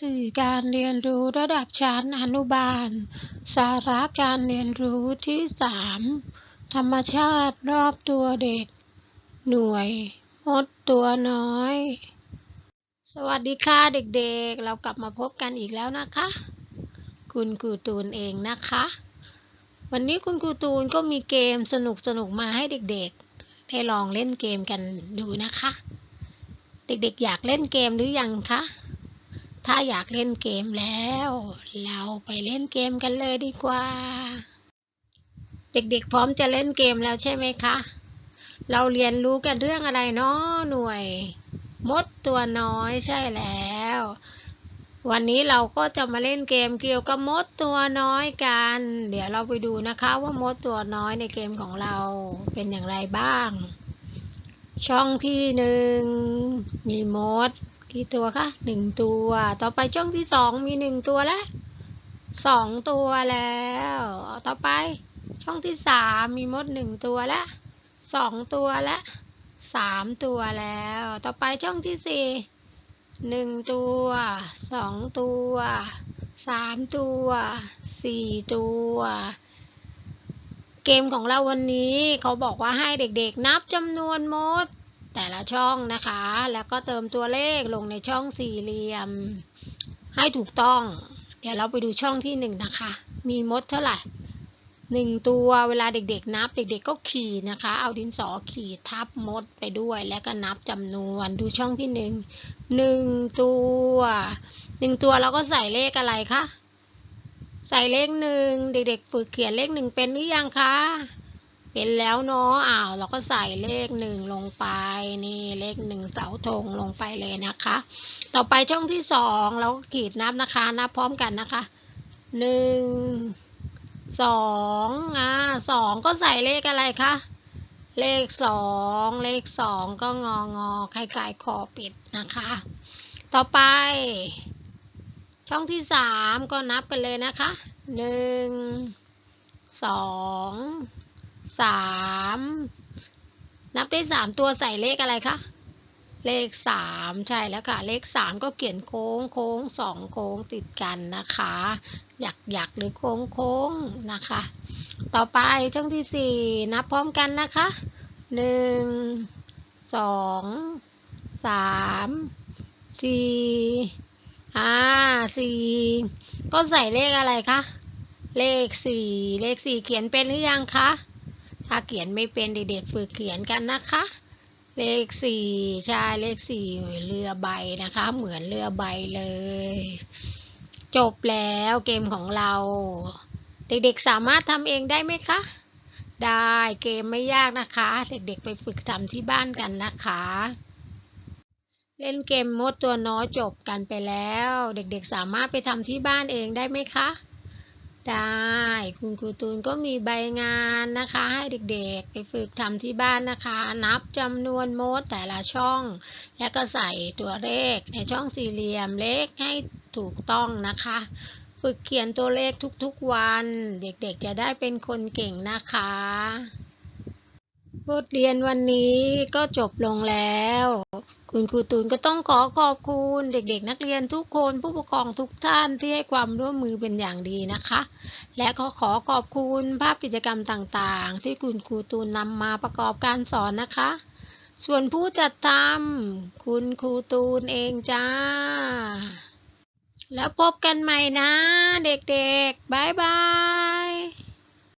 สื่อการเรียนรู้ระดับชั้นอนุบาล สาระการเรียนรู้ที่ 3 ธรรมชาติรอบตัวเด็ก หน่วยมดตัวน้อย สวัสดีค่ะเด็กๆ เรากลับมาพบกันอีกแล้วนะคะ คุณครูตูนเองนะคะ วันนี้คุณครูตูนก็มีเกมสนุกๆมาให้เด็กๆ ได้ลองเล่นเกมกันดูนะคะ เด็กๆ อยากเล่นเกมหรือยังคะ ถ้าอยากเล่นเกมแล้ว เราไปเล่นเกมกันเลยดีกว่า เด็กๆพร้อมจะเล่นเกมแล้วใช่ไหมคะ เราเรียนรู้กันเรื่องอะไรเนาะหน่วย มดตัวน้อยใช่แล้ว วันนี้เราก็จะมาเล่นเกมเกี่ยวกับมดตัวน้อยกัน เดี๋ยวเราไปดูนะคะว่ามดตัวน้อยในเกมของเราเป็นอย่างไรบ้าง ช่องที่หนึ่งมีมด กี่ตัวคะหนึ่งตัว ต่อไปช่องที่สองมีหนึ่งตัวแล้วสองตัวแล้ว ต่อไปช่องที่สามมีมดหนึ่งตัวแล้วสองตัวแล้วสามตัวแล้ว ต่อไปช่องที่สี่หนึ่งตัวสองตัวสามตัวสี่ตัว เกมของเราวันนี้เขาบอกว่าให้เด็กๆนับจำนวนมด แต่ละช่องนะคะ แล้วก็เติมตัวเลขลงในช่องสี่เหลี่ยม ให้ถูกต้อง เดี๋ยวเราไปดูช่องที่หนึ่งนะคะ มีมดเท่าไหร่หนึ่งตัวเวลาเด็กๆ นับ เด็กๆก็ขีดนะคะ เอาดินสอขีดทับมดไปด้วยแล้วก็นับจำนวนดูช่องที่หนึ่งหนึ่งตัวหนึ่งตัวเราก็ใส่เลขอะไรคะใส่เลขหนึ่งเด็กๆ ฝึกเขียนเลขหนึ่งเป็นหรือยังคะ เป็นแล้วเนาะอ้าวเราก็ใส่เลขหนึ่งลงไปนี่เลขหนึ่งเสาธงลงไปเลยนะคะ ต่อไปช่องที่สองเราก็ขีดนับนะคะนับพร้อมกันนะคะหนึ่งสองอ่าสองก็ใส่เลขอะไรคะเลขสองเลขสองก็งองอคล้ายๆคอป็ดนะคะ ต่อไป ช่องที่สามก็นับกันเลยนะคะหนึ่งสอง สามนับได้สามตัวใส่เลขอะไรคะ เลขสามใช่แล้วค่ะ เลขสามก็เขียนโค้งโค้งสองโค้งติดกันนะคะ หยักหยักหรือโค้งโค้งนะคะ ต่อไปช่องที่สี่นับพร้อมกันนะคะหนึ่งสองสามสี่อ่าสี่ก็ใส่เลขอะไรคะ เลขสี่เลขสี่เขียนเป็นหรือยังคะ ถ้าเขียนไม่เป็นเด็กๆฝึกเขียนกันนะคะ เลขสี่ใช่เลขสี่เรือใบนะคะ เหมือนเรือใบเลย จบแล้วเกมของเรา เด็กๆสามารถทำเองได้ไหมคะ ได้เกมไม่ยากนะคะ เด็กๆไปฝึกทำที่บ้านกันนะคะ เล่นเกมมดตัวน้อยจบกันไปแล้ว เด็กๆสามารถไปทำที่บ้านเองได้ไหมคะ ได้ คุณครูตูนก็มีใบงานนะคะ ให้เด็กๆ ไปฝึกทำที่บ้านนะคะ นับจำนวนโมดแต่ละช่อง แล้วก็ใส่ตัวเลขในช่องสี่เหลี่ยมเลขให้ถูกต้องนะคะ ฝึกเขียนตัวเลขทุกๆวัน เด็กๆจะได้เป็นคนเก่งนะคะ บทเรียนวันนี้ก็จบลงแล้ว คุณครูตูนก็ต้องขอขอบคุณเด็กๆ นักเรียนทุกคนผู้ปกครองทุกท่านที่ให้ความร่วมมือเป็นอย่างดีนะคะ และก็ขอขอบคุณภาพกิจกรรมต่างๆ ที่คุณครูตูนนำมาประกอบการสอนนะคะ ส่วนผู้จัดทำคุณครูตูนเองจ้า แล้วพบกันใหม่นะ เด็กๆ บ๊ายบาย